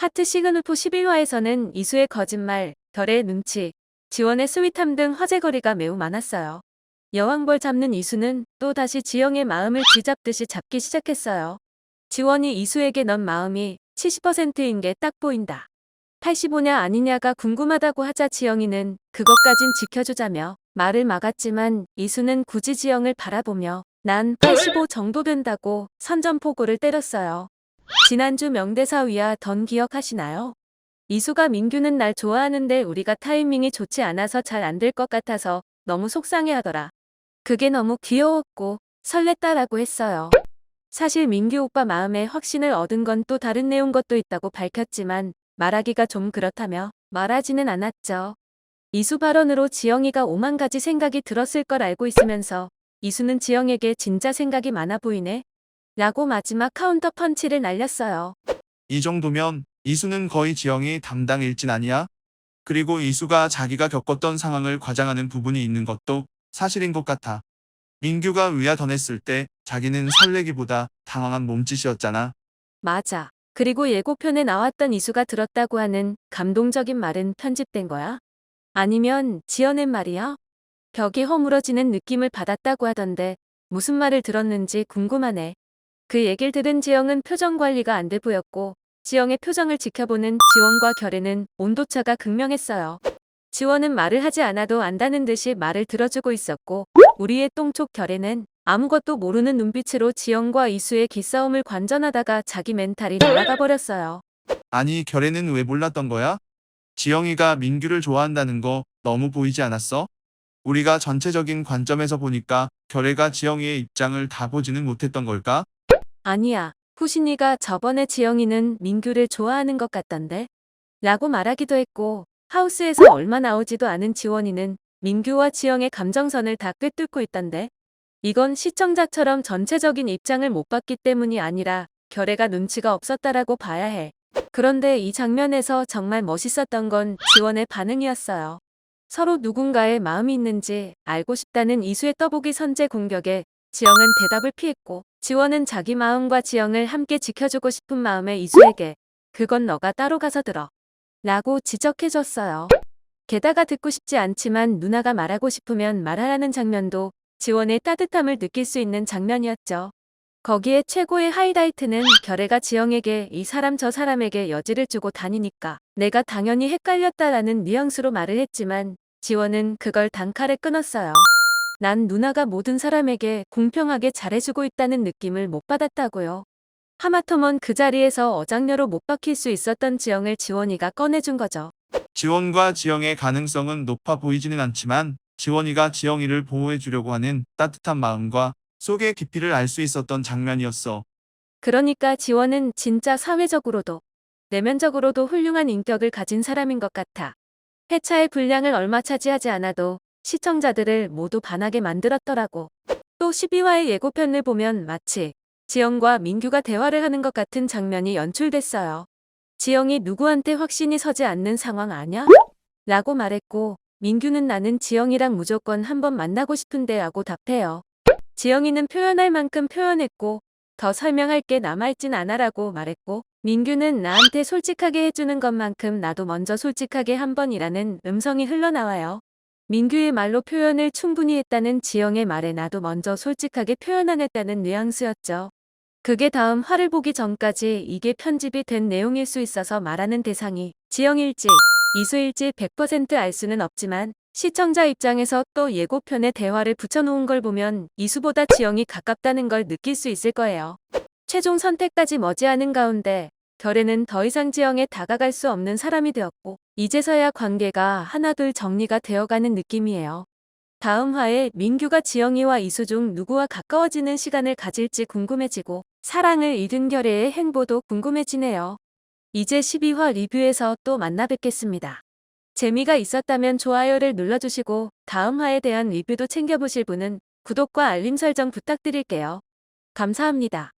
하트 시그누프 11화에서는 이수의 거짓말, 별의 눈치, 지원의 스윗함 등 화제거리가 매우 많았어요. 여왕벌 잡는 이수는 또 다시 지영의 마음을 쥐잡듯이 잡기 시작했어요. 지원이 이수에게 넌 마음이 70%인 게 딱 보인다. 85냐 아니냐가 궁금하다고 하자 지영이는 그것까진 지켜주자며 말을 막았지만 이수는 굳이 지영을 바라보며 난 85 정도 된다고 선전포고를 때렸어요. 지난주 명대사 위아 던 기억하시나요? 이수가 민규는 날 좋아하는데 우리가 타이밍이 좋지 않아서 잘 안 될 것 같아서 너무 속상해하더라. 그게 너무 귀여웠고 설렜다라고 했어요. 사실 민규 오빠 마음에 확신을 얻은 건 또 다른 내용 것도 있다고 밝혔지만 말하기가 좀 그렇다며 말하지는 않았죠. 이수 발언으로 지영이가 오만 가지 생각이 들었을 걸 알고 있으면서 이수는 지영에게 진짜 생각이 많아 보이네. 라고 마지막 카운터 펀치를 날렸어요. 이 정도면 이수는 거의 지영이 담당 일진 아니야? 그리고 이수가 자기가 겪었던 상황을 과장하는 부분이 있는 것도 사실인 것 같아. 민규가 위아 던했을 때 자기는 설레기보다 당황한 몸짓이었잖아. 맞아. 그리고 예고편에 나왔던 이수가 들었다고 하는 감동적인 말은 편집된 거야? 아니면 지어낸 말이야? 벽이 허물어지는 느낌을 받았다고 하던데 무슨 말을 들었는지 궁금하네. 그 얘기를 들은 지영은 표정 관리가 안 돼 보였고 지영의 표정을 지켜보는 지원과 결에는 온도차가 극명했어요. 지원은 말을 하지 않아도 안다는 듯이 말을 들어주고 있었고 우리의 똥촉 결에는 아무것도 모르는 눈빛으로 지영과 이수의 기싸움을 관전하다가 자기 멘탈이 날아가 버렸어요. 아니 결에는 왜 몰랐던 거야? 지영이가 민규를 좋아한다는 거 너무 보이지 않았어? 우리가 전체적인 관점에서 보니까 결애가 지영이의 입장을 다 보지는 못했던 걸까? 아니야. 후신이가 저번에 지영이는 민규를 좋아하는 것 같던데? 라고 말하기도 했고 하우스에서 얼마 나오지도 않은 지원이는 민규와 지영의 감정선을 다 꿰뚫고 있던데? 이건 시청자처럼 전체적인 입장을 못 봤기 때문이 아니라 결애가 눈치가 없었다라고 봐야 해. 그런데 이 장면에서 정말 멋있었던 건 지원의 반응이었어요. 서로 누군가의 마음이 있는지 알고 싶다는 이수의 떠보기 선제 공격에 지영은 대답을 피했고 지원은 자기 마음과 지영을 함께 지켜주고 싶은 마음에 이수에게 그건 너가 따로 가서 들어 라고 지적해줬어요. 게다가 듣고 싶지 않지만 누나가 말하고 싶으면 말하라는 장면도 지원의 따뜻함을 느낄 수 있는 장면이었죠. 거기에 최고의 하이라이트는 결애가 지영에게 이 사람 저 사람에게 여지를 주고 다니니까 내가 당연히 헷갈렸다라는 뉘앙스로 말을 했지만 지원은 그걸 단칼에 끊었어요. 난 누나가 모든 사람에게 공평하게 잘해주고 있다는 느낌을 못 받았다고요. 하마터면 그 자리에서 어장녀로 못 박힐 수 있었던 지영을 지원이가 꺼내준 거죠. 지원과 지영의 가능성은 높아 보이지는 않지만 지원이가 지영이를 보호해 주려고 하는 따뜻한 마음과 속의 깊이를 알 수 있었던 장면이었어. 그러니까 지원은 진짜 사회적으로도 내면적으로도 훌륭한 인격을 가진 사람인 것 같아. 회차의 분량을 얼마 차지하지 않아도 시청자들을 모두 반하게 만들었더라고. 또 12화의 예고편을 보면 마치 지영과 민규가 대화를 하는 것 같은 장면이 연출됐어요. 지영이 누구한테 확신이 서지 않는 상황 아냐? 라고 말했고 민규는 나는 지영이랑 무조건 한번 만나고 싶은데 라고 답해요. 지영이는 표현할 만큼 표현했고 더 설명할 게 남아있진 않아라고 말했고 민규는 나한테 솔직하게 해주는 것만큼 나도 먼저 솔직하게 한 번이라는 음성이 흘러나와요. 민규의 말로 표현을 충분히 했다는 지영의 말에 나도 먼저 솔직하게 표현 안 했다는 뉘앙스였죠. 그게 다음 화를 보기 전까지 이게 편집이 된 내용일 수 있어서 말하는 대상이 지영일지 이수일지 100%알 수는 없지만 시청자 입장에서 또 예고편에 대화를 붙여놓은 걸 보면 이수보다 지영이 가깝다는 걸 느낄 수 있을 거예요. 최종 선택까지 머지않은 가운데 결에는 더 이상 지영에 다가갈 수 없는 사람이 되었고 이제서야 관계가 하나둘 정리가 되어가는 느낌이에요. 다음 화에 민규가 지영이와 이수 중 누구와 가까워지는 시간을 가질지 궁금해지고 사랑을 잃은 결의의 행보도 궁금해지네요. 이제 12화 리뷰에서 또 만나 뵙겠습니다. 재미가 있었다면 좋아요를 눌러주시고 다음 화에 대한 리뷰도 챙겨보실 분은 구독과 알림 설정 부탁드릴게요. 감사합니다.